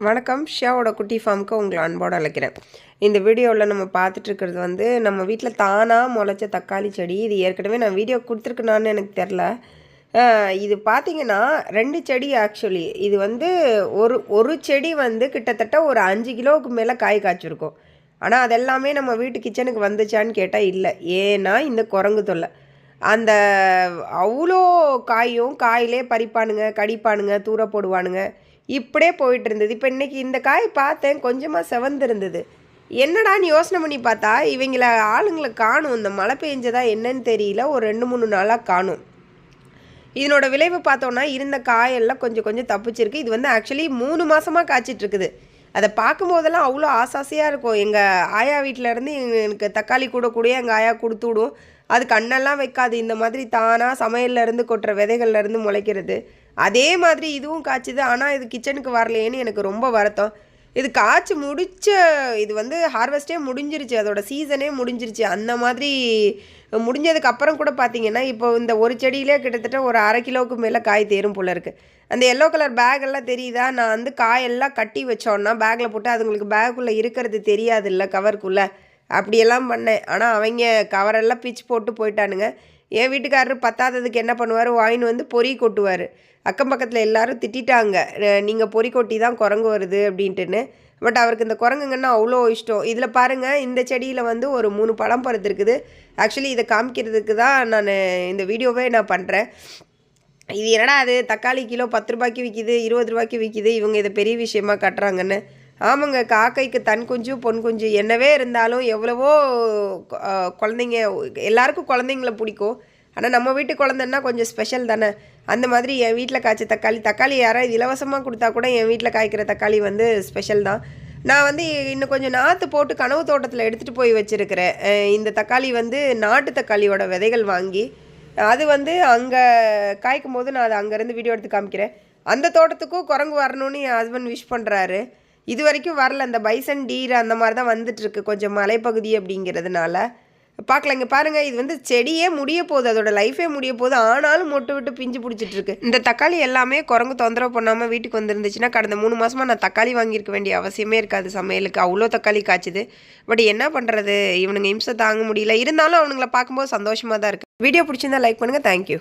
வணக்கம். ஷியாவோட குட்டி ஃபார்முக்கு உங்களை அன்போடு அழைக்கிறேன். இந்த வீடியோவில் நம்ம பார்த்துட்ருக்கிறது வந்து நம்ம வீட்டில் தானாக முளைச்ச தக்காளி செடி இது ஏற்கனவே நான் வீடியோ கொடுத்துருக்கேனான்னு எனக்கு தெரில. இது பார்த்தீங்கன்னா ரெண்டு செடி ஆக்சுவலி இது வந்து ஒரு ஒரு செடி வந்து கிட்டத்தட்ட ஒரு அஞ்சு கிலோவுக்கு மேலே காய் காய்ச்சிருக்கும். ஆனால் அதெல்லாமே நம்ம வீட்டு கிச்சனுக்கு வந்துச்சான்னு கேட்டால் இல்லை. ஏன்னா இந்த குரங்கு தொல்லை. அந்த அவ்வளோ காயும் காயிலே பறிப்பானுங்க கடிப்பானுங்க தூர போடுவானுங்க. இப்படியே போயிட்டு இருந்தது இப்போ இன்றைக்கி இந்த காய் பார்த்தேன் கொஞ்சமாக செவந்திருந்தது. என்னடான்னு யோசனை பண்ணி பார்த்தா? இவங்கள ஆளுங்களை காணும். இந்த மழை பெஞ்சதா என்னன்னு தெரியல. ஒரு ரெண்டு மூணு நாளாக காணும். இதனோட விளைவு பார்த்தோன்னா இருந்த காயெல்லாம் கொஞ்சம் கொஞ்சம் தப்பிச்சிருக்கு. இது வந்து ஆக்சுவலி மூணு மாதமாக காய்ச்சிட்ருக்குது அதை பார்க்கும்போதெல்லாம் அவ்வளோ ஆசாசியாக இருக்கும். எங்கள் ஆயா வீட்டிலேருந்து எனக்கு தக்காளி கூட கூட எங்கள் ஆயா கொடுத்து விடும். அது கண்ணெல்லாம் வைக்காது. இந்த மாதிரி தானாக சமையல்லேருந்து கொட்டுற விதைகள்லேருந்து முளைக்கிறது. அதே மாதிரி இதுவும் காய்ச்சிது. ஆனால் இது கிச்சனுக்கு வரலையேன்னு எனக்கு ரொம்ப வருத்தம். இது காய்ச்சி முடித்த இது வந்து ஹார்வெஸ்டே முடிஞ்சிருச்சு. அதோட சீசனே முடிஞ்சிருச்சு. அந்த மாதிரி முடிஞ்சதுக்கு அப்புறம் கூட பார்த்தீங்கன்னா இப்போ இந்த ஒரு செடியிலே கிட்டத்தட்ட ஒரு அரை கிலோவுக்கு மேலே காய் தேரும் போல இருக்குது அந்த எல்லோ கலர் பேக் எல்லாம் தெரியுதா? நான் வந்து காயெல்லாம் கட்டி வச்சோன்னா பேக்கில் போட்டு அதுங்களுக்கு பேக்குள்ளே இருக்கிறது தெரியாது இல்லை கவருக்குள்ளே அப்படியெல்லாம் பண்ணேன். ஆனால் அவங்க கவரெல்லாம் பிச்சு போட்டு போயிட்டானுங்க. என் வீட்டுக்காரர் பத்தாததுக்கு என்ன பண்ணுவார்? வாயின் வந்து பொறி கொட்டுவார். அக்கம் பக்கத்தில் எல்லாரும் திட்டாங்க நீங்கள் பொறி கொட்டி தான் குரங்கு வருது அப்படின்ட்டுன்னு. பட் அவருக்கு இந்த குரங்குங்கன்னா அவ்வளோ இஷ்டம். இதில் பாருங்கள் இந்த செடியில் வந்து ஒரு மூணு பழம் பருத்துருக்குது ஆக்சுவலி இதை காமிக்கிறதுக்கு தான் நான் இந்த வீடியோவே நான் பண்ணுறேன் இது என்னடா அது? தக்காளி கிலோ பத்து ரூபாய்க்கு விற்கிது இருபது ரூபாய்க்கு விற்கிது இவங்க இதை பெரிய விஷயமா கட்டுறாங்கன்னு. ஆமாங்க காக்கைக்கு தன் குஞ்சு பொன் குஞ்சு என்னவே இருந்தாலும் எவ்வளவோ குழந்தைங்க எல்லாருக்கும் குழந்தைங்கள பிடிக்கும். ஆனால் நம்ம வீட்டு குழந்தைன்னா கொஞ்சம் ஸ்பெஷல் தானே? அந்த மாதிரி என் வீட்டில் காய்ச்ச தக்காளி தக்காளி யாராவது இலவசமாக கொடுத்தா கூட என் வீட்டில் காய்க்கிற தக்காளி வந்து ஸ்பெஷல் தான். நான் வந்து இன்னும் கொஞ்சம் நாற்று போட்டு கனவு தோட்டத்தில் எடுத்துகிட்டு போய் வச்சுருக்கிறேன். இந்த தக்காளி வந்து நாட்டு தக்காளியோட விதைகள் வாங்கி அது வந்து அங்கே காய்க்கும் போது நான் அதை அங்கேருந்து வீடியோ எடுத்து காமிக்கிறேன். அந்த தோட்டத்துக்கும் குரங்கு வரணும்னு என் ஹஸ்பண்ட் விஷ் பண்ணுறாரு இது வரைக்கும் வரல. அந்த பைசன் டீர் அந்த மாதிரி தான் வந்துட்டுருக்கு. கொஞ்சம் மலைப்பகுதி அப்படிங்கிறதுனால. பார்க்கல இங்கே பாருங்கள் இது வந்து செடியே முடிய போகுது. அதோட லைஃபே முடிய போகுது. ஆனாலும் மொட்டு விட்டு பிஞ்சு பிடிச்சிட்டு இருக்கு இந்த தக்காளி எல்லாமே குரங்கு தொந்தரவு பண்ணாமல் வீட்டுக்கு வந்துருந்துச்சுன்னா கடந்த மூணு மாதமாக நான் தக்காளி வாங்கியிருக்க வேண்டிய அவசியமே இருக்காது சமையலுக்கு. அவ்வளோ தக்காளி காய்ச்சுது. பட் என்ன பண்ணுறது இவனுங்க இம்சை தாங்க முடியல. இருந்தாலும் அவனுங்களை பார்க்கும்போது சந்தோஷமாக தான் இருக்குது வீடியோ பிடிச்சிருந்தா லைக் பண்ணுங்கள் தேங்க்யூ